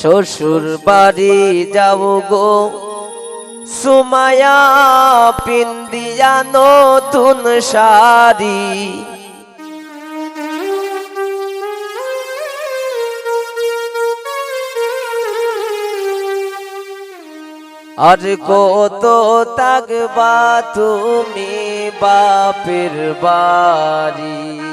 শ্বশুর বাড়ি যাও গো। সুমায়া পিন্দিয়া নতুন শাড়ি। আর কত তাকবা তুমি বাপের বাড়ি।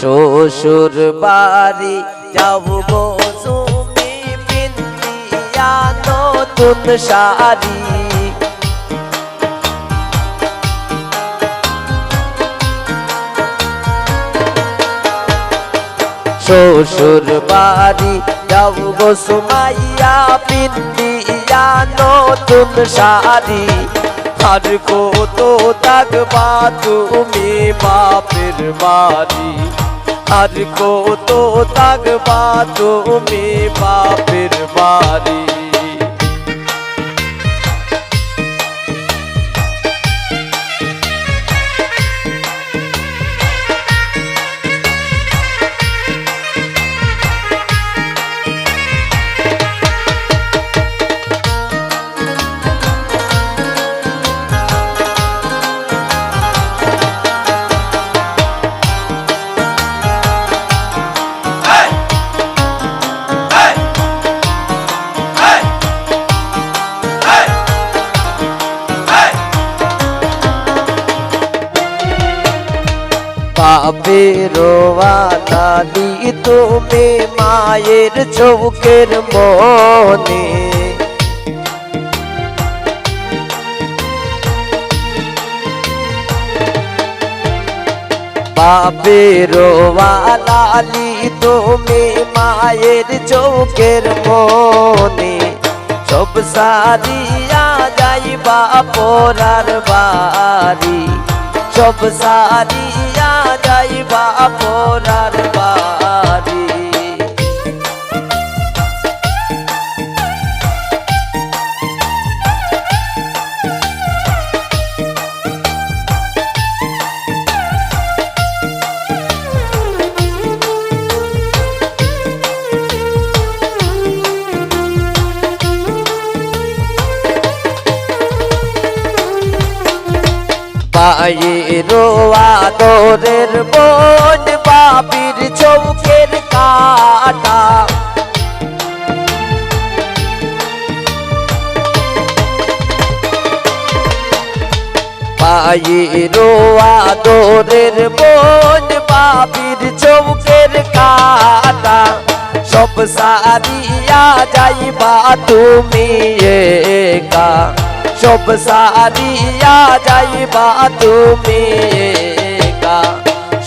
শ্বশুর বাড়ি যাব গো তুমি পিন্দিয়া নতুন শাড়ি। শ্বশুর বাড়ি যাব গো সুমাইয়া পিন্দিয়া নতুন শাড়ি। আর কত থাকবা তুমি বাপের বাড়ি। আর কত থাকবা তুমি বাপের বাড়ি। বাপের আদালি তুমি মায়ের চৌকের মনে বাপের আলালি তুমি মায়ের চৌকের মনে সব সারিয়া যাইবা পরার বাড়ি সব সারিয়া যাইবা পরার বাড়ি পায়ের আদরের বোন বাবির চৌকের কাটা। পায়ের আদরের বোন বাবির চৌকের কাটা। সব সারিয়া যাইবা তুমি একা। সব সারিয়া যাইবা তুমি একা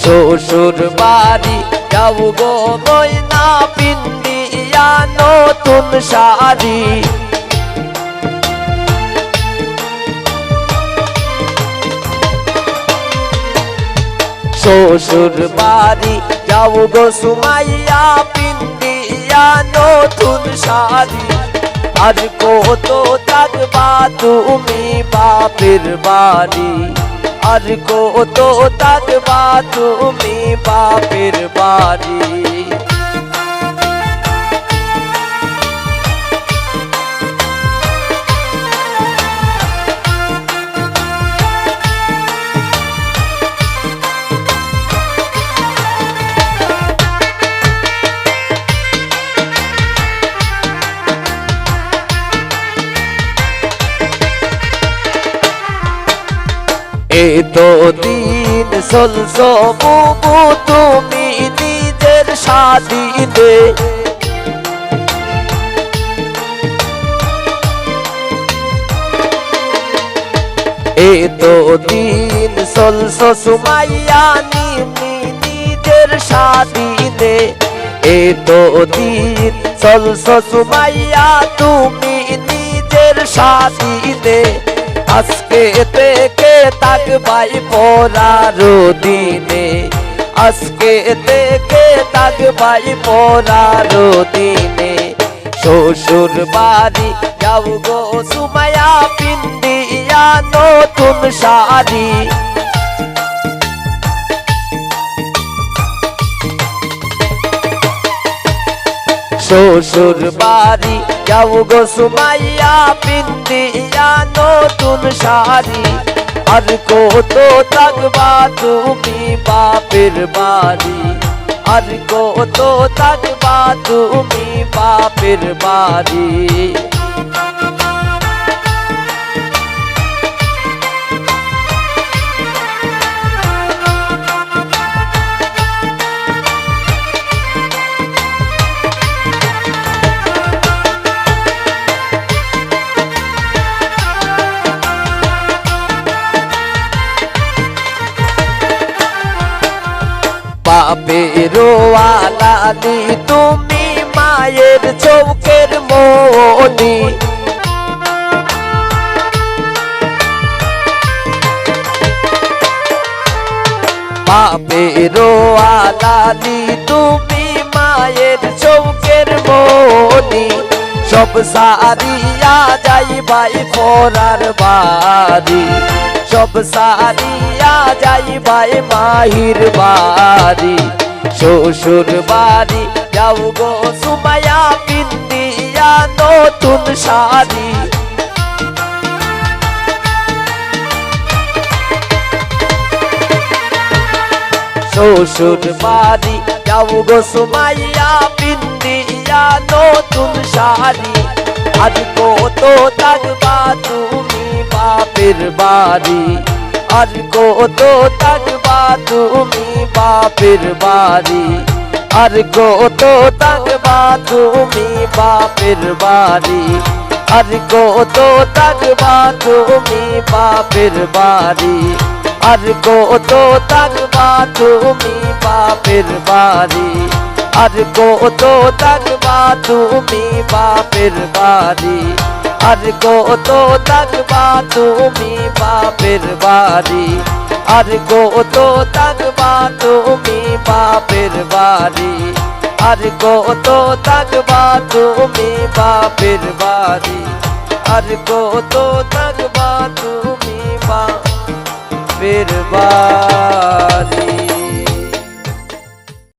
শ্বশুর বাড়ি যাও গো ময়না পিন্দিয়া নতুন শাড়ি শ্বশুর বাড়ি যাও গো সুমাইয়া পিন্দিয়া নতুন শাড়ি আর কত থাকবা তুমি বাপের বাড়ি আর কত থাকবা তুমি বাপের বাড়ি চলছো বুবু তুমি নিজের স্বাধীনে এই তো দিন চলছো সুমাইয়া নিমি নিজের স্বাধীনে এই তো দিন চলছো সুমাইয়া তুমি নিজের স্বাধীনে আজকে থেকে তাকবাই পরারো দিনে আজকে থেকে তাকবাই পরারো দিনে শ্বশুর বাড়ি যাও গো সুমায়া পিন্দিয়া নতুন শাড়ি শ্বশুর বাড়ি যাও গো সুমাইয়া পিন্দিয়া নতুন শাড়ি আর কত থাকবা তুমি বাপের বাড়ি আর কত থাকবা তুমি বাপের বাড়ি বেরোয়ালানি তুমি মায়ের চৌকের মনি বেরোয়ালানি তুমি সব সারিয়া যাই ভাই পরার বাড়ি। সব সারিয়া যাই ভাই মাহির বাড়ি। শ্বশুর বাড়ি যাও গো সুমায়া পিন্দিয়া নতুন শাড়ি। শ্বশুর বাড়ি যাও গো সুমাইয়া, পিন্দিয়া নতুন बारी। आजको तो तक बातूमी बापिर बारी। आजको तो तक बातूमी बापिर बारी। आजको तो तक बातूमी बापिर बारी। अर्को तो तक बातूमी बापिर बारी। अर्को तो तक बातूमी बापिर बारी। अर्को तो तक থাকবা তুমি বাপের বাড়ি আর কত থাকবা তুমি বাপের বাড়ি আর কত থাকবা তুমি বাপের বাড়ি আর কত থাকবা তুমি বাপের বাড়ি আর কত থাকবা তুমি বা বাপের বাড়ি